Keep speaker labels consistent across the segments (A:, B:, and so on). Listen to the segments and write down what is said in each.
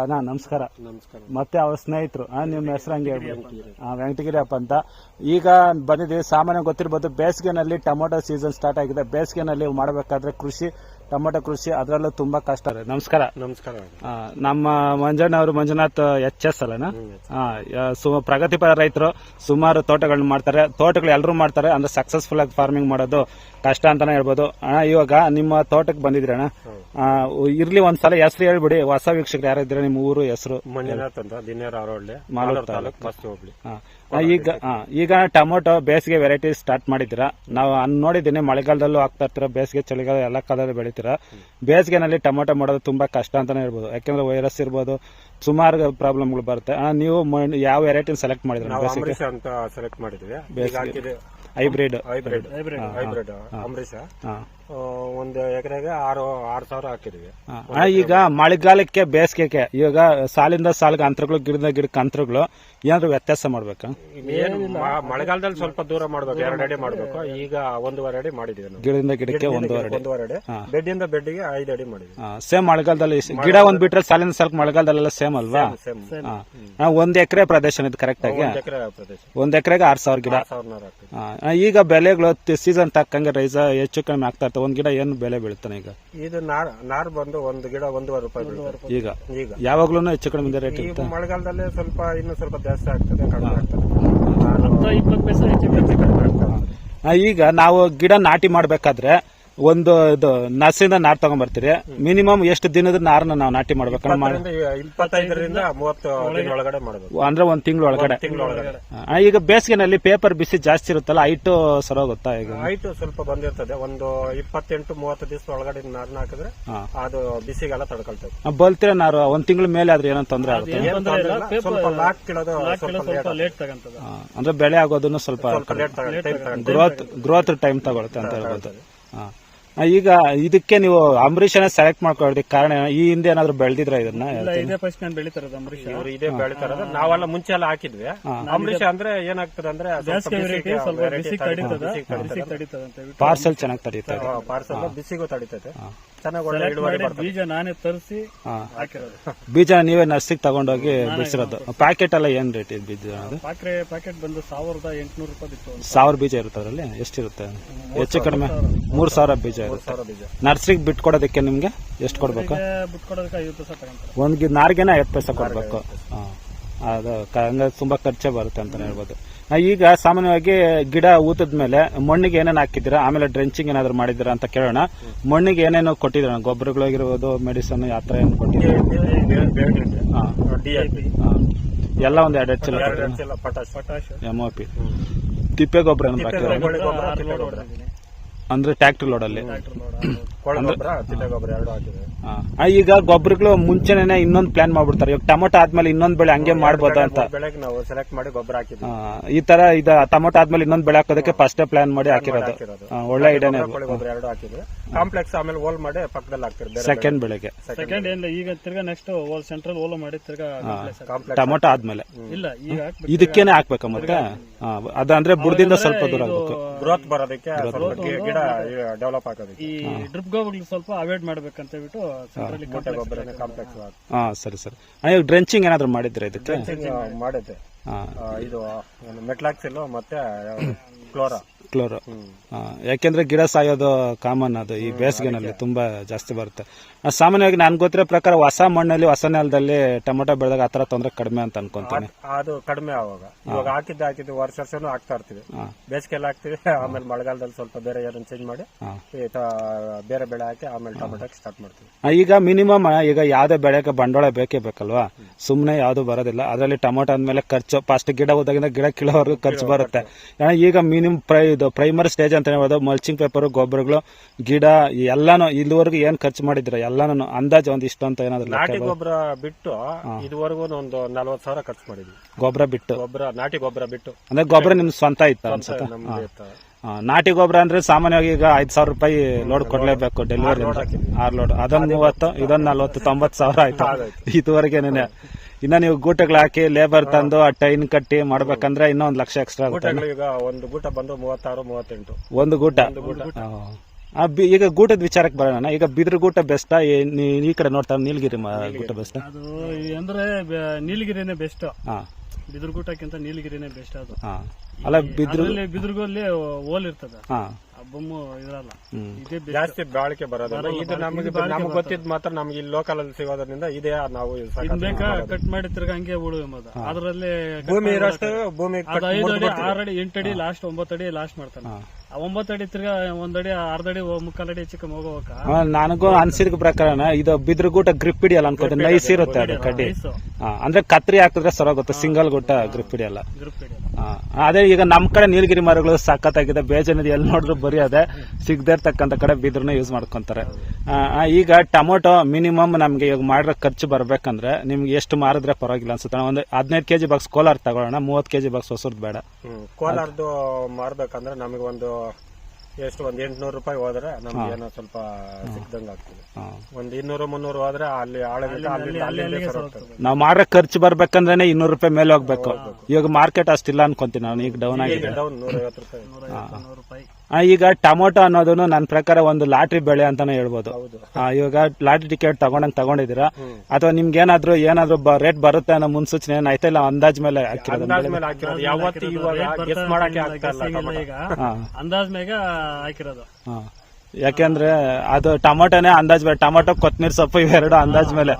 A: ಅಣ್ಣ ನಮಸ್ಕಾರ.
B: ನಮಸ್ಕಾರ.
A: ಮತ್ತೆ ಅವ್ರ ಸ್ನೇಹಿತರು ನಿಮ್ಮ ಹೆಸರು ಹಂಗೆ ವೆಂಕಟಗಿರಿಯಪ್ಪ ಅಂತ. ಈಗ ಬಂದಿದ್ದೀವಿ ಸಾಮಾನ್ಯ ಗೊತ್ತಿರ್ಬೋದು ಬೇಸಿಗೆನಲ್ಲಿ ಟೊಮೊಟೊ ಸೀಸನ್ ಸ್ಟಾರ್ಟ್ ಆಗಿದೆ. ಬೇಸಿಗೆನಲ್ಲಿ ಮಾಡಬೇಕಾದ್ರೆ ಕೃಷಿ ಟೊಮೊಟೊ ಕೃಷಿ ಅದರಲ್ಲೂ ತುಂಬಾ ಕಷ್ಟ. ಇದೆ ನಮಸ್ಕಾರ.
B: ನಮಸ್ಕಾರ.
A: ಆ, ನಮ್ಮ ಮಂಜಣ್ಣ ಅವರು ಮಂಜುನಾಥ್ ಎಚ್ ಎಸ್ ಅಲ್ಲನಾ? ಆ, ಯ- ಸು- ಪ್ರಗತಿಪರ ರೈತರು ಸುಮಾರು ತೋಟಗಳನ್ನ ಮಾಡ್ತಾರೆ. ತೋಟಗಳು ಎಲ್ಲರೂ ಮಾಡ್ತಾರೆ ಅಂದ್ರೆ ಸಕ್ಸಸ್ಫುಲ್ ಆಗಿ ಫಾರ್ಮಿಂಗ್ ಮಾಡೋದು ಕಷ್ಟ ಅಂತಾನೆ ಹೇಳ್ಬೋದು. ಅಣ್ಣ ಇವಾಗ ನಿಮ್ಮ ತೋಟಕ್ಕೆ ಬಂದಿದ್ರಿ ಅಣ್ಣ ಆ, ಇರ್ಲಿ ಒಂದ್ಸಲ ಹೆಸರು ಹೇಳ್ಬಿಡಿ. ಹೊಸ ವೀಕ್ಷಕರು ಯಾರಿದ್ರೆ ನಿಮ್ಮ ಊರು ಹೆಸರು?
B: ಮಂಜುನಾಥ್ ಅಂತ ದಿನೇರ್ ಆರೋಳ್ಳಿ
A: ಮಾಲೂರು
B: ತಾಲೂಕು ಮಸ್ತಿ ಹೋಗ್ಲಿ
A: ಈಗ ಆ, ಈಗ ಟೊಮೊಟೊ ಬೇಸಿಗೆ ವೆರೈಟಿ ಸ್ಟಾರ್ಟ್ ಮಾಡಿದ್ದೀರಾ? ನಾವು ಅನ್ ನೋಡಿದ್ದೀನಿ ಮಳೆಗಾಲದಲ್ಲೂ ಆಗ್ತಾ ಇರ್ತೀರಾ ಬೇಸಿಗೆ ಚಳಿಗಾಲ ಎಲ್ಲ ಕಾಲದಲ್ಲಿ ಬೆಳಿತೀರಾ? ಬೇಸಿಗೆನಲ್ಲಿ ಟೊಮೊಟೊ ಮಾಡೋದು ತುಂಬಾ ಕಷ್ಟ ಅಂತಾನೆ ಹೇಳ್ಬೋದು. ಯಾಕೆಂದ್ರೆ ವೈರಸ್ ಇರ್ಬೋದು ಸುಮಾರು ಪ್ರಾಬ್ಲಮ್ಗಳು ಬರುತ್ತೆ. ಆ, ನೀವು ಯಾವ ವೆರೈಟಿ ಸೆಲೆಕ್ಟ್ ಮಾಡಿದ್ರಿ
B: ನಾವು
A: ಬೇಸಿಗೆ?
B: ಅಂತ ಸೆಲೆಕ್ಟ್ ಮಾಡಿದ್ವಿ ಈಗ ಹಾಕಿದೆ
A: ಹೈಬ್ರಿಡ್
B: ಹೈಬ್ರಿಡ್ ಹೈಬ್ರಿಡ್
A: ಹಾ
B: ಆ, ಒಂದು ಎಕರೆಗೆ ಆರು ಆರು ಸಾವಿರ ಹಾಕಿದ್ವಿ.
A: ಅಣ್ಣ, ಈಗ ಮಳೆಗಾಲಕ್ಕೆ ಬೇಸಿಗೆಗೆ ಇವಾಗ ಸಾಲಿಂದ ಸಾಲಿಗೆ ಅಂತರಗಳು ಗಿಡದ ಗಿಡಕ್ಕೆ ಅಂತರಗಳು ಏನಾದ್ರು ವ್ಯತ್ಯಾಸ ಮಾಡ್ಬೇಕಾ?
B: ಏನು ಮಳೆಗಾಲದಲ್ಲಿ ಸ್ವಲ್ಪ ದೂರ ಮಾಡ್ಬೇಕು ಎರಡು ಅಡಿ ಮಾಡ್ಬೇಕು. ಈಗ ಒಂದೂವರೆ ಅಡಿ ಮಾಡಿದೀವಿ ನಾವು.
A: ಗಿಡದಿಂದ ಗಿಡಕ್ಕೆ ಒಂದೂವರೆ ಅಡಿ.
B: ಒಂದೂವರೆ ಅಡಿ. ಬೆಡ್ ಇಂದ ಬೆಡ್ಗೆ ಐದು ಅಡಿ ಮಾಡಿದ್ವಿ.
A: ಸೇಮ್ ಮಳೆಗಾಲದಲ್ಲಿ ಗಿಡ ಒಂದ್ ಬಿಟ್ರೆ ಸಾಲಿಂದ ಸಾಲಕ್ಕೆ ಮಳೆಗಾಲದಲ್ಲೆಲ್ಲ ಸೇಮ್ ಅಲ್ವಾ?
B: ಸೇಮ್.
A: ಆ, ಒಂದ್ ಎಕರೆ ಪ್ರದೇಶ ಇದು ಕರೆಕ್ಟ್ ಆಗಿ?
B: ಒಂದು ಎಕರೆ ಪ್ರದೇಶ.
A: ಒಂದ್ ಎಕರೆಗೆ ಆರ್ ಸಾವಿರ ಗಿಡ. ಆ, ಈಗ ಬೆಲೆಗಳು ಸೀಸನ್ ತಕ್ಕಂಗೆ ರೈಸ್ ಹೆಚ್ಚು ಕಡಿಮೆ ಆಗ್ತಾ ಇರ್ತವೆ ಒಂದ್ ಗಿಡ ಏನು ಬೆಲೆ ಬೀಳ್ತಾನೆ ಈಗ?
B: ಇದು ನಾರ್ ನಾರ್ ಬಂದು ಒಂದು ಗಿಡ ಒಂದೂವರೆ ರೂಪಾಯಿ.
A: ಈಗ?
B: ಈಗ.
A: ಯಾವಾಗ್ಲೂ ಹೆಚ್ಚು ಕಡಿಮೆ ರೇಟ್
B: ಈ
A: ಇರುತ್ತೆ?
B: ಮಳೆಗಾಲದಲ್ಲಿ ಸ್ವಲ್ಪ ಇನ್ನೂ ಸ್ವಲ್ಪ ಜಾಸ್ತಿ ಆಗ್ತದೆ ಕಡಿಮೆ ಆಗ್ತದೆ.
A: ಆ, ಈಗ ನಾವು ಗಿಡ ನಾಟಿ ಮಾಡ್ಬೇಕಾದ್ರೆ ಒಂದು ಇದು ನಸಿಂದ ನಾರ್ ತಗೊಂಡ್ಬರ್ತೀರಿ ಮಿನಿಮಮ್ ಎಷ್ಟು ದಿನದ ನಾರನ್ನ ನಾವು ನಾಟಿ ಮಾಡ್ಬೇಕಂದ್ರೆ ಮಾಡಿ
B: ಇಪ್ಪತ್ತರಿಂದ ಇಪ್ಪತ್ತೈದರಿಂದ ಮೂವತ್ತು ಒಳಗಡೆ ಮಾಡಬೇಕು
A: ಅಂದ್ರೆ ಒಂದ್ ತಿಂಗಳ ಒಳಗಡೆ. ಈಗ ಬೇಸಿಗೆನಲ್ಲಿ ಪೇಪರ್ ಬಿಸಿ ಜಾಸ್ತಿ ಇರುತ್ತಲ್ಲ ಹೈಟು ಸರೋಗುತ್ತಾ ಈಗ?
B: ಹೈಟ್ ಸ್ವಲ್ಪ ಬಂದಿರ್ತದೆ. ಒಂದು ಇಪ್ಪತ್ತೆಂಟು ಮೂವತ್ತು ದಿವಸ ಒಳಗಡೆ ನಾರನ್ನ ಹಾಕಿದ್ರೆ ಅದು ಬಿಸಿಗೆಲ್ಲ ತಡ್ಕೊಳ್ತದೆ.
A: ಬಲ್ತಿರ ನಾರು ಒಂದ್ ತಿಂಗಳ ಮೇಲೆ ಆದ್ರೆ ಏನೋ ತೊಂದ್ರೆ ಆಗುತ್ತೆ. ಅಂದ್ರೆ ಬೆಳೆ ಆಗೋದನ್ನು ಸ್ವಲ್ಪ
B: ಸ್ವಲ್ಪ late time
A: growth growth time ತಗೊಳುತ್ತೆ ಅಂತ ಹೇಳ್ಬೋದು. ಈಗ ಇದಕ್ಕೆ ನೀವು ಅಂಬರೀಷ್ ಸೆಲೆಕ್ಟ್ ಮಾಡ್ಕೊಳ್ಳೋದಕ್ಕೆ ಕಾರಣ ಏನು? ಈ ಹಿಂದೆ ಏನಾದ್ರು ಬೆಳೆದಿದ್ರ ಇದನ್ನ?
C: ಇದೇ ಫಸ್ಟ್ ನಾನು ಬೆಳಿತಾರದು ಅಂಬರೀಷ್
B: ಇವ್ರು ಇದೇ ಬೆಳಿತಾರ ನಾವೆಲ್ಲ ಮುಂಚೆ ಎಲ್ಲ ಹಾಕಿದ್ವಿ. ಅಂಬರೀಷ ಅಂದ್ರೆ ಏನಾಗ್ತದೆ ಅಂದ್ರೆ ಸ್ವಲ್ಪ ಚೆನ್ನಾಗಿ
C: ಸ್ವಲ್ಪ
B: variety
C: ಬಿಸಿ
B: ತಡಿ-
C: ಬಿಸಿ
B: ತಡೀತದೆ.
C: ಅಂತ ಹೇಳ್ಬಿಟ್ಟು.
A: ಪಾರ್ಸೆಲ್ ಚೆನ್ನಾಗಿ ತಡೀತಾ ಇದೆ.
B: ಪಾರ್ಸಲ್ ಬಿಸಿಗೂ ತಡೀತದೆ ಚೆನ್ನಾಗಿ ಒಳ್ಳೆ ಇಳುವರಿ
C: ಮಾಡಿ
B: ಬರ್ತದೆ
C: ಬೀಜ ನಾನೇ ತರಿಸಿ
A: ಹಾ.
C: ಹಾಕಿರೋದು.
A: ಬೀಜ ನೀವೇ ನರ್ಸಿಗೆ ತಗೊಂಡೋಗಿ ಬಿಡಿಸಿರೋದು. ಪ್ಯಾಕೆಟ್ ಎಲ್ಲ ಏನ್ ರೇಟ್ ಇದೆ ಬೀಜ ಅದು?
C: ಪಾಕ್ರೆ ಪ್ಯಾಕೆಟ್ ಬಂದು ಸಾವಿರದ ಎಂಟುನೂರು ರೂಪಾಯಿ ಇತ್ತು
A: ಸಾವಿರ ಬೀಜ ಇರುತ್ತೆ ಅದರಲ್ಲಿ? ಎಷ್ಟಿರುತ್ತೆ? ಹೆಚ್ಚು ಕಡಿಮೆ ಮೂರ್ ಸಾವಿರ. ಬೀಜ ಇರುತ್ತೆ.
B: ಸಾವಿರ ಬೀಜ.
A: ನರ್ಸರಿಗೆ ಬಿಟ್ಕೊಡೋದಕ್ಕೆ ನಿಮ್ಗೆ ಎಷ್ಟು ಕೊಡ್ಬೇಕು?
C: ಬಿಟ್ಕೊಡೋದಕ್ಕೆ ಐವತ್ತು ಪೈಸೆ ತಗೊಂತಾರೆ.
A: ಒಂದ್ ಗಿ- ನಾರ್ಗೆನ ಐವತ್ತು ಪೈಸೆ ಕೊಡ್ಬೇಕು. ಹಾ. ಅದು ಹಂಗ ತುಂಬಾ ಖರ್ಚೆ ಬರುತ್ತೆ ಅಂತ ಹೇಳ್ಬೋದು. ಈಗ ಸಾಮಾನ್ಯವಾಗಿ ಗಿಡ ಊತದ ಮೇಲೆ ಮಣ್ಣಿಗೆ ಏನೇನು ಹಾಕಿದ್ದೀರಾ? ಆಮೇಲೆ ಡ್ರೆಂಚಿಂಗ್ ಏನಾದ್ರು ಮಾಡಿದ್ದೀರಾ ಅಂತ ಕೇಳೋಣ. ಮಣ್ಣಿಗೆ ಏನೇನು ಕೊಟ್ಟಿದ್ದೀರಾ? ಗೊಬ್ಬರಗಳಾಗಿರ್ಬೋದು ಮೆಡಿಸನ್ ಆ ಥರ ಏನು ಕೊಟ್ಟಿದ್ದೀರಾ. ಎಲ್ಲ ಒಂದು ಎರಡು ಚೀಲ ಎಂ ಒ ಪಿ ತಿಪ್ಪೆ ಗೊಬ್ಬರ. ಅಂದ್ರೆ ಟ್ಯಾಕ್ಟ್ರಿ ಲೋಡಲ್ಲಿ
B: ಅಲ್ಲಿ. ಗೊಬ್ಬರ ತಿಪ್ಪೆ ಗೊಬ್ಬರ ಎರಡು ಹಾಕಿದೆ.
A: ಆ, ಈಗ ಗೊಬ್ಬರಗಳು ಮುಂಚೆನೆ ಇನ್ನೊಂದ್ ಪ್ಲಾನ್ ಮಾಡ್ಬಿಡ್ತಾರೆ. ಇವಾಗ ಟೊಮೊಟೊ ಆದ್ಮೇಲೆ ಇನ್ನೊಂದ್ ಬೆಳೆ ಹಂಗೆ ಮಾಡ್ಬೋದಾ ಅಂತ.
B: ಬೆಳೆಗೆ ನಾವು ಸೆಲೆಕ್ಟ್ ಮಾಡಿ ಗೊಬ್ಬರ ಹಾಕಿದ್ವಿ.
A: ಆ, ಈ ತರ ಇದ ಟೊಮೊಟೊ ಆದ್ಮೇಲೆ ಇನ್ನೊಂದ್ ಬೆಳೆ ಹಾಕೋದಕ್ಕೆ ಫಸ್ಟ್ ಪ್ಲಾನ್ ಮಾಡಿ ಹಾಕಿರೋದು.
B: ಹಾಕಿರೋದು.
A: ಆ, ಒಳ್ಳೆ ಐಡಿಯಾನೇ
B: ಗೊಬ್ಬರ, ಕೋಳಿ ಗೊಬ್ಬರ ಎರಡು ಹಾಕಿದ್ವಿ. ಕಾಂಪ್ಲೆಕ್ಸ್ ಆಮೇಲೆ ಹೋಲ್ ಮಾಡಿ ಪಕ್ಕದಲ್ಲಿ ಹಾಕ್ತಿರಿ ಬೇರೆ
A: ಸೆಕೆಂಡ್ ಬೆಳೆಗೆ.
C: ಸೆಕೆಂಡ್ ಏನಿಲ್ಲ ಈಗ ತಿರ್ಗಾ ನೆಕ್ಸ್ಟ್ ಹೋಲ್ ಸೆಂಟ್ರಲ್ ಹೋಲ್ ಮಾಡಿ ತಿರ್ಗಾ complex.
B: ಕಾಂಪ್ಲೆಕ್ಸ್
A: ಟೊಮೊಟೊ ಆದ್ಮೇಲೆ.
C: ಇಲ್ಲ ಈಗ ಹಾಕ್ಬೇಕು
A: ಇದಕ್ಕೇನೆ ಹಾಕ್ಬೇಕಾ ಮತ್ತೆ ಆ, ಅದಂದ್ರೆ ಬುಡದಿಂದ ಸ್ವಲ್ಪ ದೂರ ಆಗ್ಬೇಕು.
B: ಗ್ರೋತ್ ಬರೋದಕ್ಕೆ ಸ್ವಲ್ಪ ಗಿ- ಗಿಡ ಡೆವಲಪ್ ಆಗೋದಕ್ಕೆ.
C: ಈ ಡ್ರಿಪ್ ಗೊಬ್ಬರ ಸ್ವಲ್ಪ ಅವಾಯ್ಡ್ ಮಾಡ್ಬೇಕಂತ ಹೇಳ್ಬಿಟ್ಟು ಸೆಂಟ್ರಲ್ಲಿ
B: ಮೊಟ್ಟೆ ಗೊಬ್ಬರ ಕಾಂಪ್ಲೆಕ್ಸ್
A: ಹಾ ಸರಿ ಸರಿ. ಆ, ಈಗ ಡ್ರೆಂಚಿಂಗ್ ಏನಾದ್ರು ಮಾಡಿದ್ರೆ ಇದಕ್ಕೆ?
B: ಮಾಡಿದ್ದೆ.
A: ಹಾ.
B: ಆ, ಇದು ಮೆಟ್ಲಾಕ್ಸಿಲ್ ಮತ್ತೆ ಕ್ಲೋರಾ
A: ಕ್ಲೋರೋ ಯಾಕೆಂದ್ರೆ ಗಿಡ ಸಾಯೋದು ಕಾಮನ್ ಅದು ಈ ಬೇಸಿಗೆನಲ್ಲಿ ತುಂಬಾ ಜಾಸ್ತಿ ಬರುತ್ತೆ. ಸಾಮಾನ್ಯವಾಗಿ ನನ್ಗೆ ಗೊತ್ತಿರೋ ಪ್ರಕಾರ ಹೊಸ ಮಣ್ಣಲ್ಲಿ ಹೊಸ ನೆಲದಲ್ಲಿ ಟೊಮೊಟೊ ಬೆಳೆದಾಗ ಆತರ ತೊಂದರೆ ಕಡಿಮೆ ಅಂತ ಅನ್ಕೊಂತೀನಿ.
B: ಅದು ಕಡಿಮೆ ಆವಾಗ. ಇವಾಗ ಹಾಕಿದ್ದು ಹಾಕಿದ್ದು ವರ್ಷ ವರ್ಷನೂ ಹಾಕ್ತಾ ಇರ್ತೀವಿ. ಬೇಸಿಗೆಲ್ಲ ಹಾಕ್ತಿವಿ ಆಮೇಲೆ ಮಳೆಗಾಲದಲ್ಲಿ ಸ್ವಲ್ಪ ಬೇರೆ ಯಾರನ್ನ ಚೇಂಜ್ ಮಾಡಿ. ಬೇರೆ ಬೆಳೆ ಹಾಕಿ ಆಮೇಲೆ ಟೊಮೆಟೊ ಸ್ಟಾರ್ಟ್ ಮಾಡ್ತೀವಿ.
A: ಈಗ ಮಿನಿಮಮ್ ಈಗ ಯಾವ್ದೇ ಬೆಳೆಗೆ ಬಂಡವಾಳ ಬೇಕೇ ಬೇಕಲ್ವಾ? ಸುಮ್ಮನೆ ಯಾವ್ದು ಬರೋದಿಲ್ಲ. ಅದರಲ್ಲಿ ಟೊಮೊಟೊ ಅಂದ್ಮೇಲೆ ಖರ್ಚು ಫಸ್ಟ್ ಗಿಡ ಹೋದಾಗಿಂದ ಗಿಡ ಕೀಳೋವರೆಗೂ ಖರ್ಚು ಬರುತ್ತೆ. ಈಗ ಮಿನಿಮಮ್ ಪ್ರೈ ಇದು ಪ್ರೈಮರಿ ಸ್ಟೇಜ್ ಅಂತ ಹೇಳ್ಬೋದು. ಮಲ್ಚಿಂಗ್ ಪೇಪರ್ ಗೊಬ್ಬರಗಳು ಗಿಡ ಎಲ್ಲಾನು ಇಲ್ಲಿವರೆಗೂ ಏನ್ ಖರ್ಚು ಮಾಡಿದ್ರ? ಎಲ್ಲಾನು ಅಂದಾಜು ಒಂದ್ ಇಷ್ಟು ಅಂತ ಏನಾದ್ರು
B: ನಾಟಿ ಗೊಬ್ಬರ ಬಿಟ್ಟು ಇದುವರೆಗೂ ಒಂದು ನಲ್ವತ್ತು ಸಾವಿರ ಖರ್ಚು ಮಾಡಿದ್ವಿ.
A: ಗೊಬ್ಬರ ಬಿಟ್ಟು?
B: ಗೊಬ್ಬರ ನಾಟಿ ಗೊಬ್ಬರ ಬಿಟ್ಟು.
A: ಅಂದ್ರೆ ಗೊಬ್ಬರ ನಿಮ್ ಸ್ವಂತ ಇತ್ತ ಅನ್ಸುತ್ತೆ? ನಾಟಿ ಗೊಬ್ಬರ ಅಂದ್ರೆ ಸಾಮಾನ್ಯವಾಗಿ ಈಗ ಐದ್ ಸಾವಿರ ರೂಪಾಯಿ ಲೋಡ್ ಕೊಡ್ಲೇಬೇಕು ಡೆಲಿವರಿ ಆರ್ ಲೋಡ್ ಅದೊಂದ್ ಮೂವತ್ತು ಇದೊಂದ್ ನಲ್ವತ್ತು ತೊಂಬತ್ ಸಾವಿರ ಆಯ್ತು. ಇದುವರೆಗೇನೆ ಇನ್ನ ನೀವು ಗೂಟಗಳು ಹಾಕಿ ಲೇಬರ್ ತಂದು ಆ ಟೈನ್ ಕಟ್ಟಿ ಮಾಡ್ಬೇಕಂದ್ರೆ ಇನ್ನೂ ಒಂದ್ ಲಕ್ಷ ಎಕ್ಸ್ಟ್ರಾ ಆಗುತ್ತೆ.
B: ಗೂಟಗಳು ಈಗ ಒಂದು ಗೂಟ ಬಂದು ಮೂವತ್ತಾರು ಮೂವತ್ತೆಂಟು.
A: ಒಂದು ಗೂಟ? ಆ, ಆ, ಬಿ- ಈಗ ಗೂಟದ ವಿಚಾರಕ್ಕೆ ಬರೋಣ. ಈಗ ಬಿದ್ರ ಗೂಟ ಬೆಸ್ಟಾ ಈ ಕಡೆ ನೋಡ್ತಾ ನೀಲಗಿರಿ ಮ- ಗೂಟ ಬೆಸ್ಟ್
C: ಅದು ಅಂದ್ರೆ ಬೆ- ನೀಲಗಿರಿನೇ ಬೆಸ್ಟ್
A: ಹಾ.
C: ಬಿದಿರುಗೂಟಕ್ಕಿಂತ ನೀಲಗಿರಿನೇ ಬೆಸ್ಟ್ ಅದು.
A: ಹಾ. ಅಲ್ಲ ಬಿದ್ರ
C: ಅದ್ರಲ್ಲಿ ಬಿದಿರುಗಲ್ಲಿ ಓಲ್ ಇರ್ತದ.
A: ಹಾ.
C: ಬೊಮ್ಮು ಇರಲ್ಲ ಇದೇ
B: ಜಾಸ್ತಿ ಬಾಳಿಕೆ ಬರೋದಿಲ್ಲ. ಇದು ನಮಗೆ ನಮಗೆ ಗೊತ್ತಿದ್ ಮಾತ್ರ ನಮ್ಗೆ ಇಲ್ಲಿ ಲೋಕಲ್ ಅಲ್ಲಿ ಸಿಗೋದ್ರಿಂದ ಇದೇ ನಾವು
C: ಬೇಕಾ ಕಟ್ ಮಾಡಿ ತಿರ್ಗಾ ಹಂಗೆ ಉಳು ಎಂಬುದು. ಅದ್ರಲ್ಲಿ cut
B: ಭೂಮಿ
C: ಮಾಡಿ
B: ಇರೋಷ್ಟು ಭೂಮಿ
C: ಅದು ಐದು ಅಡಿ ಆರು ಅಡಿ ಎಂಟು ಅಡಿ ಲಾಸ್ಟ್ ಒಂಬತ್ತು ಅಡಿ ಲಾಸ್ಟ್ ಮಾಡ್ತಾನೆ. ಆ ಒಂಬತ್ತು ಅಡಿ ತಿರ್ಗಾ ಒಂದಡಿ ಅಡಿ ಅರ್ಧ ಅಡಿ ಮುಕ್ಕಾಲ್ ಅಡಿ ಚಿಕ್ಕ ಹೋಗೋಕ
A: ಆ, ನನಗೂ ಅನ್ಸಿದ ಪ್ರಕಾರ ಇದು ಬಿದ್ರ ಗೂಟ ಗ್ರಿಪ್ ಹಿಡಿಯಲ್ಲ ಅನ್ಕೋತೀನಿ ನೈಸ್ ಇರುತ್ತೆ ಅದು ಕಡ್ಡಿ. ಅಂದ್ರೆ ಕತ್ರಿ ಹಾಕಿದ್ರೆ ಸರೋಗುತ್ತೆ ಸಿಂಗಲ್ ಗೂಟ ಗ್ರಿಪ್ ಹಿಡಿಯಲ್ಲ.
C: ಗ್ರೂಪ್ ಹಿಡಿಯೋದು
A: ಆ, ಅದೇ ಈಗ ನಮ್ ಕಡೆ ನೀಲಗಿರಿ ಮರಗಳು ಸಖತ್ತಾಗಿದೆ. ಬೇಜನದಿ ಎಲ್ಲಿ ನೋಡಿದ್ರು ಬರೀ ಅದೇ ಸಿಗದೇ ಇರ್ತಕ್ಕಂಥ ಕಡೆ ಬಿದ್ರನ್ನ ಯೂಸ್ ಮಾಡ್ಕೊಂತಾರೆ. ಈಗ ಟೊಮೊಟೊ ಮಿನಿಮಮ್ ನಮ್ಗೆ ಇವಾಗ ಮಾಡಿರೋ ಖರ್ಚು ಬರ್ಬೇಕಂದ್ರೆ ನಿಮ್ಗೆ ಎಷ್ಟು ಮಾರಿದ್ರೆ ಪರವಾಗಿಲ್ಲ ಅನ್ಸುತ್ತೆ. ಒಂದು ಹದಿನೈದು ಕೆಜಿ ಬಾಕ್ಸ್ ಕೋಲಾರ ತಗೊಳ್ಳೋಣ ಮೂವತ್ತು ಕೆಜಿ ಬಾಕ್ಸ್ ಹೊಸದ್ ಬೇಡ.
B: ಕೋಲಾರದು ಮಾರ್ಬೇಕಂದ್ರೆ ನಮಗೆ ಒಂದು ಎಷ್ಟು ಒಂದ್ ಎಂಟ್ನೂರು ರೂಪಾಯಿ ಹೋದ್ರೆ ನಮ್ಗೆ ಏನೋ ಸ್ವಲ್ಪ ಸಿಕ್ಕದಂಗ ಆಗ್ತದೆ. ಒಂದ್ ಇನ್ನೂರು ಮುನ್ನೂರು ಹೋದ್ರೆ ಅಲ್ಲಿ
A: ನಾವು ಮಾಡೋ ಖರ್ಚು ಬರ್ಬೇಕಂದ್ರೆ ಇನ್ನೂರು ರೂಪಾಯಿ ಮೇಲೆ ಹೋಗ್ಬೇಕು. ಇವಾಗ ಮಾರ್ಕೆಟ್ ಅಷ್ಟಿಲ್ಲ ಅನ್ಕೊಂತೀನಿ ನಾನು ಈಗ ಡೌನ್ ಆಗಿದೆ.
B: ಡೌನ್ ನೂರ ಐವತ್ತು ರೂಪಾಯಿ
C: ರೂಪಾಯಿ.
A: ಆ, ಈಗ ಟೊಮೊಟೊ ಅನ್ನೋದನ್ನು ನನ್ನ ಪ್ರಕಾರ ಒಂದು ಲಾಟ್ರಿ ಬೆಳೆ ಅಂತಾನೆ ಹೇಳ್ಬೋದು.
B: ಹೌದು.
A: ಆ, ಇವಾಗ ಲಾಟ್ರಿ ಟಿಕೆಟ್ ತಗೊಂಡಂಗ್ ತಗೊಂಡಿದ್ದೀರಾ? ಅಥವಾ ನಿಮ್ಗೆ ಏನಾದ್ರು ಏನಾದ್ರು ರೇಟ್ ಬರುತ್ತೆ ಅನ್ನೋ ಮುನ್ಸೂಚನೆ ಆಯ್ತಾ ಇಲ್ಲ ಅಂದಾಜ್ ಮೇಲೆ ಹಾಕಿರೋದು
B: ಅಂದಾಜ್ ಮೇಲೆ ಹಾಕಿರೋದು. ಯಾವತ್ತು ಇವಾಗ ಗೆಸ್ ಮಾಡಕ್ಕೆ ಆಗ್ತಾ ಇಲ್ಲ
C: ಇಲ್ಲ ಈಗ ಅಂದಾಜ್ ಮೇಗ ಹಾಕಿರೋದು.
A: ಹಾ. ಯಾಕೆಂದ್ರೆ ಅದು ಟೊಮೊಟೊನೇ ಅಂದಾಜ್ ಮೇಲೆ ಟೊಮೊಟೊ ಕೊತ್ತಮೀರ್ ಸೊಪ್ಪು ಇವೆರಡು ಅಂದಾಜ್ ಮೇಲೆ.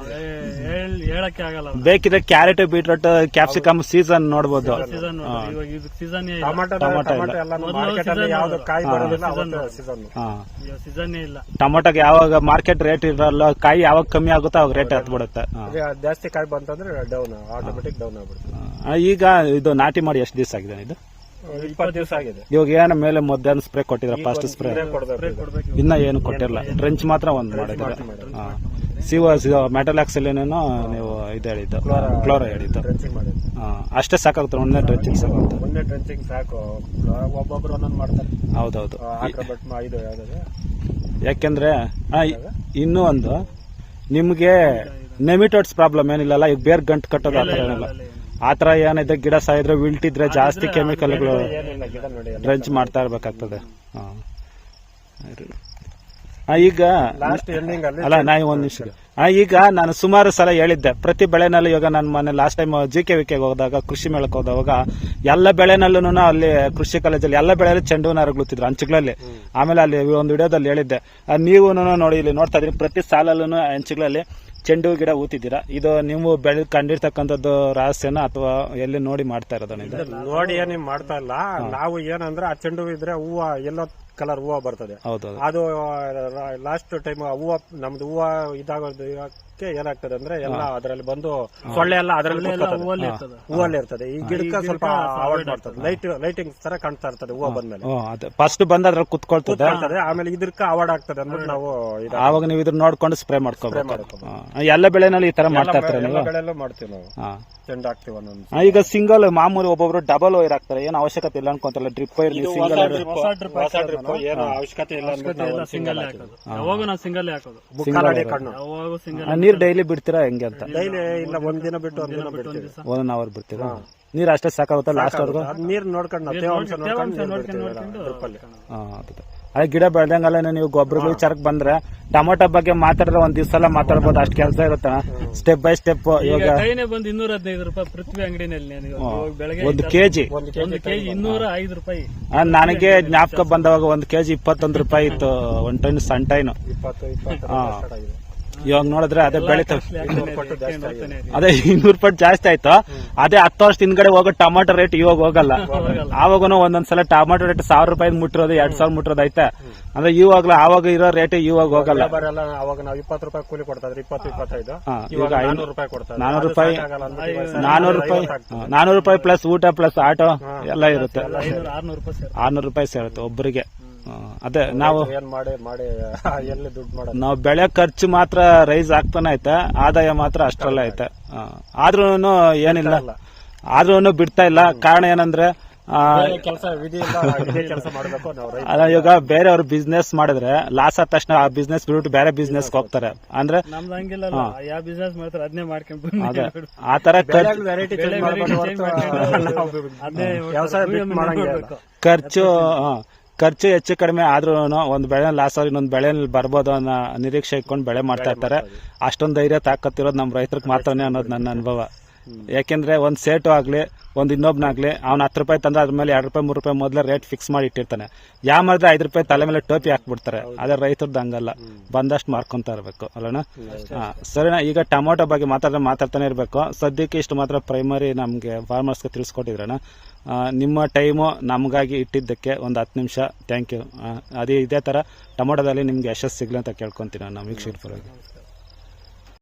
C: ಹೇಳಕ್ಕೆ ಆಗಲ್ಲ
A: ಬೇಕಿದ್ರೆ ಕ್ಯಾರೆಟ್ ಬೀಟ್ರೋಟ್ ಕ್ಯಾಪ್ಸಿಕಮ್ ಸೀಸನ್ ನೋಡ್ಬೋದು.
C: ಸೀಸನ್ ಇವಾಗ ಇದು ಸೀಸನ್
B: ಟೊಮಾಟೊ ಟೊಮಾಟೊ ಎಲ್ಲ ಮಾರ್ಕೆಟ್ ಅಲ್ಲಿ ಯಾವ್ದು ಕಾಯಿ ಬರೋದಿಲ್ಲ ಅವತ್ತು ಸೀಸನ್
A: ಹಾ.
C: ಸೀಸನ್ ಇಲ್ಲ.
A: ಟೊಮೊಟೊಗೆ ಯಾವಾಗ ಮಾರ್ಕೆಟ್ ರೇಟ್ ಇರಲ್ಲ ಕಾಯಿ ಯಾವಾಗ ಕಮ್ಮಿ ಆಗುತ್ತೋ ಅವಾಗ ರೇಟ್ ಹತ್ಬಿಡುತ್ತೆ ಹಾ.
B: ಜಾಸ್ತಿ ಕಾಯಿ ಬಂತಂದ್ರೆ ಡೌನ್ ಆಟೋಮೆಟಿಕ್ ಡೌನ್ ಆಗ್ಬಿಡುತ್ತೆ.
A: ಆ, ಈಗ ಇದು ನಾಟಿ ಮಾಡಿ ಎಷ್ಟು ದಿವಸ ಆಗಿದೆ ಇದು?
B: ಇಪ್ಪತ್ತು ದಿವಸ ಆಗಿದೆ.
A: ಇವಾಗ ಏನ ಮೇಲೆ ಮಧ್ಯಾಹ್ನ ಸ್ಪ್ರೇ ಕೊಟ್ಟಿದ್ರ ಫಸ್ಟ್ ಸ್ಪ್ರೇ
B: ಕೊಡ್ಬೇಕು
A: ಇನ್ನ ಏನು ಕೊಟ್ಟಿರಲ್ಲ ಟ್ರೆಂಚ್ ಮಾತ್ರ ಒಂದ್ ಮಾಡಿದ್ರೆ ಸಿವ ಮೆಟಲ್ ಆಕ್ಸಿಲೇನೇನೋ ನೀವು ಇದು ಹೇಳಿದ್ದು. ಕ್ಲೋರ ಹೇಳಿದ್ದು.
B: ಡ್ರೆಂಚಿಂಗ್
A: ಆ, ಅಷ್ಟೇ ಸಾಕಾಗುತ್ತೆ ಒಂದೇ ಡ್ರೆಂಚಿಂಗ್ ಸಾಕಾಗುತ್ತೆ
B: ಒಂದೇ ಡ್ರೆಂಚಿಂಗ್ ಸಾಕು. ಒಬ್ಬೊಬ್ರು ಒಂದೊಂದು ಮಾಡ್ತಾರೆ.
A: ಹೌದೌದು.
B: ಆಕ್ರಬಟ್ ಇದು ಯಾವ್ದು
A: ಯಾಕೆಂದ್ರೆ ಇನ್ನೂ ಒಂದು ನಿಮಗೆ ನೆಮಿಟೋಟ್ಸ್ ಪ್ರಾಬ್ಲಮ್ ಏನಿಲ್ಲಲ್ಲ ಈಗ ಬೇರ್ ಗಂಟು ಕಟ್ಟೋದು ಆ ಥರ ಏನಿಲ್ಲ. ಆ ಥರ ಏನಿದೆ ಗಿಡ ಸಾಯಿದ್ರೆ ವಿಲ್ಟಿದ್ರೆ ಜಾಸ್ತಿ ಕೆಮಿಕಲ್ಗಳು. ಡ್ರೆಂಚ್ ಮಾಡ್ತಾ ಇರ್ಬೇಕಾಗ್ತದೆ. ಹಾ. ಈಗ
B: ಲಾಸ್ಟ್ ಎಂಡಿಂಗ್ ಅಲ್ಲಿ
A: ಅಲ್ಲ ನಾ ಒಂದ್ ನಿಮಿಷ. ಈಗ ನಾನು ಸುಮಾರು ಸಲ ಹೇಳಿದ್ದೆ. ಪ್ರತಿ ಬೆಳೆನಲ್ಲಿ ಇವಾಗ ನಾನು ಮನೆ ಲಾಸ್ಟ್ ಟೈಮ್ ಜಿ ಕೆ ವಿಕೆಗೆ ಹೋದಾಗ ಕೃಷಿ ಮೇಳಕ್ಕೆ ಹೋದಾಗ ಎಲ್ಲ ಬೆಳೆನಲ್ಲೂ ಅಲ್ಲಿ ಕೃಷಿ ಕಾಲೇಜಲ್ಲಿ ಎಲ್ಲ ಬೆಳೆಯಲ್ಲಿ ಚೆಂಡು ಹೂವಿನ ಅರಗ್ಲುತ್ತಿದ್ರು ಅಂಚುಗಳಲ್ಲಿ ಆಮೇಲೆ ಅಲ್ಲಿ ಒಂದು ವಿಡಿಯೋದಲ್ಲಿ ಹೇಳಿದ್ದೆ. ನೀವು ನೋಡಿ ಇಲ್ಲಿ ನೋಡ್ತಾ ಇದ್ರಿ ಪ್ರತಿ ಸಾಲಲ್ಲೂ ಅಂಚುಗಳಲ್ಲಿ ಚೆಂಡು ಗಿಡ ಊತಿದ್ದೀರಾ? ಇದು ನೀವು ಬೆಳೆ ಕಂಡಿರ್ತಕ್ಕಂಥದ್ದು ರಹಸ್ಯನ ಅಥವಾ ಎಲ್ಲಿ ನೋಡಿ ಮಾಡ್ತಾ ಇರೋದನ್ನ
B: ನೋಡಿ ಏನ್ ಮಾಡ್ತಾ ಇಲ್ಲ. ನಾವು ಏನಂದ್ರೆ ಆ ಚೆಂಡು ಇದ್ರೆ ಹೂವು ಎಲ್ಲೋ ಕಲರ್ ಹೂವ ಬರ್ತದೆ. ಅದು ಲಾಸ್ಟ್ ಟೈಮ್ ಹೂವ ನಮ್ದು ಹೂವ ಇದಾಗೋದಕ್ಕೆ ಏನಾಗ್ತದೆ ಅಂದ್ರೆ ಎಲ್ಲ ಅದರಲ್ಲಿ ಬಂದು ಸೊಳ್ಳೆ ಎಲ್ಲ ಅದರಲ್ಲಿ
C: ಹೂವಲ್ಲಿ ಇರ್ತದೆ.
B: ಈ ಗಿಡಕ್ಕೆ ಸ್ವಲ್ಪ ಅವಾಯ್ಡ್ ಮಾಡ್ತದೆ. ಲೈಟ್ ಲೈಟಿಂಗ್ ತರ ಕಾಣ್ತಾ ಇರ್ತದೆ ಹೂವ ಬಂದ್ಮೇಲೆ.
A: ಮೇಲೆ ಅದೇ. ಫಸ್ಟ್ ಬಂದ ಅದ್ರಲ್ಲಿ ಕುತ್ಕೊಳ್ತದೆ.
B: ಆಮೇಲೆ ಇದಕ್ಕೆ ಅವಾರ್ಡ್ ಆಗ್ತದೆ ಅಂದ್ರೆ ನಾವು ಇದು
A: ಆವಾಗ ನೀವು ಇದ್ರ ನೋಡ್ಕೊಂಡು ಸ್ಪ್ರೇ ಮಾಡ್ಕೋಬೇಕು. ಎಲ್ಲ ಬೆಳೆನಲ್ಲಿ ಈ ತರ ಮಾಡ್ತಾ ಇರ್ತಾರೆ
B: ಬೆಳೆಲ್ಲೂ ಮಾಡ್ತೀವಿ ನಾವು. ಚೆಂಡು ಹಾಕ್ತಿವಿ ಒಂದೊಂದು
A: ಈಗ ಸಿಂಗಲ್ ಮಾಮೂಲಿ ಒಬ್ಬೊಬ್ರು ಡಬಲ್ ವೈರ್ ಹಾಕ್ತಾರೆ. ಏನು ಅವಶ್ಯಕತೆ ಇಲ್ಲ ಅನ್ಕೊಂತಲ್ಲ ಡ್ರಿಪ್ ವೈರ್ ನೀವು ಸಿಂಗಲ್
C: ಹೊಸ ಡ್ರಿಪ್
B: ಏನು ಅವಶ್ಯಕತೆ ಇಲ್ಲ ಅಂದ್ಬಿಟ್ಟು ನಾವು ಒಂದು
C: ಸಿಂಗಲ್ ಹಾಕೋದು. ಯಾವಾಗ ನಾವು ಸಿಂಗಲ್ ಹಾಕೋದು.
B: ಮುಕ್ಕಾಲ್ ಅಡಿ ಕಣ್ಣು.
C: ಯಾವಾಗ ಸಿಂಗಲ್
A: ನೀರ್ ಡೈಲಿ ಬಿಡ್ತೀರಾ ಹೆಂಗೆ ಅಂತ?
B: ಡೈಲಿ ಇಲ್ಲ ಒಂದ್ ದಿನ ಬಿಟ್ಟು ಒಂದ್ ದಿನ ಬಿಡ್ತೀವಿ.
A: ಒನ್ ಅವರ್ ಬಿಡ್ತೀರಾ? ನೀರ್ ಅಷ್ಟೇ ಸಾಕಾಗುತ್ತಾ ಲಾಸ್ಟ್ ಅವ್ರಿಗೂ
B: ಅದ್ ನೀರ್ ನೋಡ್ಕೊಂಡು ನಾವು ತೇವಾಂಶ ನೋಡ್ಕೊಂಡು ನೀರ್ ಬಿಡ್ತೀವಿ ಡ್ರಿಪ್ ಅಲ್ಲಿ.
A: ಹಾ, ಅದೇ. ಅದೇ ಗಿಡ ಬೆಳ್ದಂಗಲ್ಲ ನೀವು ಗೊಬ್ಬರಗಳು ಚರಕ್ ಬಂದ್ರೆ ಟೊಮೊಟೊ ಬಗ್ಗೆ ಮಾತಾಡಿದ್ರೆ ಒಂದ್ ದಿವಸ ಎಲ್ಲ ಮಾತಾಡ್ಬೋದು ಅಷ್ಟು ಕೆಲಸ ಇರುತ್ತೆ. ಸ್ಟೆಪ್ ಬೈ ಸ್ಟೆಪ್
C: ಈಗ
A: ಇವಾಗ
C: ಕೈನೇ ಬಂದು ಇನ್ನೂರ ಹದಿನೈದು ರೂಪಾಯಿ ಪೃಥ್ವಿ ಅಂಗಡಿನಲ್ಲಿ ನಾನು ಬೆಳಗ್ಗೆ
A: ಒಂದು ಕೆಜಿ.
B: ಒಂದು
C: ಒಂದು ಕೆಜಿ ಇನ್ನೂರ ಐದು ರೂಪಾಯಿ.
A: ನನಗೆ ಜ್ಞಾಪಕ ಬಂದವಾಗ ಒಂದ್ ಕೆಜಿ ಇಪ್ಪತ್ತೊಂದು ರೂಪಾಯಿ ಇತ್ತು ಒನ್ ಟೈನ್ ಸಣ್ಣ ಟೈನು. ಇವಾಗ ನೋಡಿದ್ರೆ ಅದೇ ಬೆಳಿತವೆ. ಅದೇ ಇನ್ನೂರು ರೂಪಾಯಿ ಜಾಸ್ತಿ ಆಯ್ತು. ಅದೇ ಹತ್ತು ವರ್ಷ ಹಿಂದ್ಗಡೆ ಹೋಗೋ ಟೊಮಾಟೊ ರೇಟ್ ಇವಾಗ ಹೋಗಲ್ಲ. ಆವಾಗೂ ಒಂದೊಂದ್ಸಲ ಟೊಮಾಟೊ ರೇಟ್ ಸಾವಿರ ರೂಪಾಯಿ ಮುಟ್ಟಿರೋದು ಎರಡ್ ಸಾವಿರ ಮುಟ್ಟಿರೋದು ಐತೆ. ಅಂದ್ರೆ ಇವಾಗ್ಲೂ ಆವಾಗ ಇರೋ ರೇಟ್ ಇವಾಗ ಹೋಗಲ್ಲ.
B: ಲೇಬರ್ ಅವಾಗ ನಾವು ಇಪ್ಪತ್ತು ರೂಪಾಯಿ ಕೂಲಿ ಕೊಡ್ತಾ ಇದ್ರಿ ಇಪ್ಪತ್ತು ಇಪ್ಪತ್ತೈದು. ಇವಾಗ
A: ಐನೂರು-
B: ರೂಪಾಯಿ.
A: ನಾನೂರು ರೂಪಾಯಿ
B: ಇವಾಗ
A: ನಾನೂರು ರೂಪಾಯಿ ನಾನೂರು ರೂಪಾಯಿ ಪ್ಲಸ್ ಊಟ ಪ್ಲಸ್ ಆಟೋ ಎಲ್ಲ ಇರುತ್ತೆ.
C: ಆರ್ನೂರು ರೂಪಾಯಿ ಸೇರ್
A: ಆರ್ನೂರು ರೂಪಾಯಿ ಸೇರುತ್ತೆ ಒಬ್ಬರಿಗೆ. ಅದೇ ನಾವು
B: ಏನ್ ಮಾಡಿ ಮಾಡಿ ಎಲ್ಲಿ ದುಡ್ಡು ಮಾಡೋದು?
A: ನಾವು ಬೆಳೆ ಖರ್ಚು ಮಾತ್ರ ರೈಸ್ ಆಗ್ತಾನೆ ಐತೆ ಆದಾಯ ಮಾತ್ರ ಅಷ್ಟರಲ್ಲೇ ಐತೆ. ಆದ್ರೂ ಏನಿಲ್ಲ. ಆದ್ರೂ ಬಿಡ್ತಾ ಇಲ್ಲ. ಕಾರಣ ಏನಂದ್ರೆ ಆ,
B: ಕೆಲಸ ವಿಧಿ ಇಲ್ಲ ಇದೇ ಕೆಲಸ ಮಾಡಬೇಕು ನಾವು ರೈತ
A: ಅಲ್ಲ ಇವಾಗ ಬೇರೆಯವ್ರು ಬಿಸ್ನೆಸ್ ಮಾಡಿದ್ರೆ ಲಾಸ್ ಆದ ತಕ್ಷಣ ಆ ಬಿಸ್ನೆಸ್ ಬಿಟ್ಬಿಟ್ಟು ಬೇರೆ ಬಿಸ್ನೆಸ್ ಹೋಗ್ತಾರೆ. ಅಂದ್ರೆ
C: ಆತರ ಹಂಗಿಲ್ಲ ಯಾವ ಬಿಸ್ನೆಸ್ ಮಾಡ್ತಾರೆ ಅದನ್ನೇ ಮಾಡ್ಕೊಂಡು
A: ಅದೇ ಆ ತರ ಖರ್ಚು ಖರ್ಚು ಹೆಚ್ಚು ಕಡಿಮೆ ಆದ್ರೂ ಒಂದು ಬೆಳೆ ಲಾಸ್ ಆಗಿ ಇನ್ನೊಂದು ಬೆಳೆ ಬರ್ಬೋದು ಅನ್ನೋ ನಿರೀಕ್ಷೆ ಇಟ್ಕೊಂಡು ಬೆಳೆ ಮಾಡ್ತಾ ಇರ್ತಾರೆ. ಅಷ್ಟೊಂದು ಧೈರ್ಯ ತಾಕತ್ತಿರೋದು ನಮ್ಮ ರೈತರಿಗೆ ಮಾತ್ರನೇ ಅನ್ನೋದು ನನ್ನ ಅನುಭವ. ಯಾಕೆಂದ್ರೆ ಒಂದು ಸೇಟು ಆಗ್ಲಿ ಒಂದ್ ಇನ್ನೊಬ್ನಾಗ್ಲಿ ಅವ್ನ ಹತ್ತು ರೂಪಾಯಿ ತಂದ್ರೆ ಅದ್ರ ಮೇಲೆ ಎರಡು ರೂಪಾಯಿ ಮೂರು ರೂಪಾಯಿ ಮೊದಲೇ ರೇಟ್ ಫಿಕ್ಸ್ ಮಾಡಿ ಇಟ್ಟಿರ್ತಾನೆ. ಯಾವ ಮಾಡಿದ್ರೆ ಐದು ರೂಪಾಯಿ ತಲೆ ಮೇಲೆ ಟೋಪಿ ಹಾಕ್ಬಿಡ್ತಾರೆ. ಅದೇ ರೈತರದ್ದು ಹಂಗಲ್ಲ. ಬಂದಷ್ಟು ಮಾರ್ಕೊಂತ ಇರಬೇಕು ಅಲ್ಲಣ್ಣ ಸರಿನಾ? ಈಗ ಟೊಮೊಟೊ ಬಗ್ಗೆ ಮಾತಾಡಿದ್ರೆ ಮಾತಾಡ್ತಾನೆ ಇರಬೇಕು. ಸದ್ಯಕ್ಕೆ ಇಷ್ಟು ಮಾತ್ರ ಪ್ರೈಮರಿ ನಮಗೆ ಫಾರ್ಮರ್ಸ್ಗೆ ತಿಳಿಸ್ಕೊಟ್ಟಿದ್ರಣ್ಣ ಆ, ನಿಮ್ಮ ಟೈಮು ನಮಗಾಗಿ ಇಟ್ಟಿದ್ದಕ್ಕೆ ಒಂದು ಹತ್ತು ನಿಮಿಷ. ಥ್ಯಾಂಕ್ ಯು ಅದೇ ಇದೇ ಥರ ಟೊಮೊಟೊದಲ್ಲಿ ನಿಮ್ಗೆ ಯಶಸ್ಸು ಸಿಗ್ಲಿ ಅಂತ ಕೇಳ್ಕೊಂತೀನಿ ನಾನು ವೀಕ್ಷಕರ ಪರವಾಗಿ.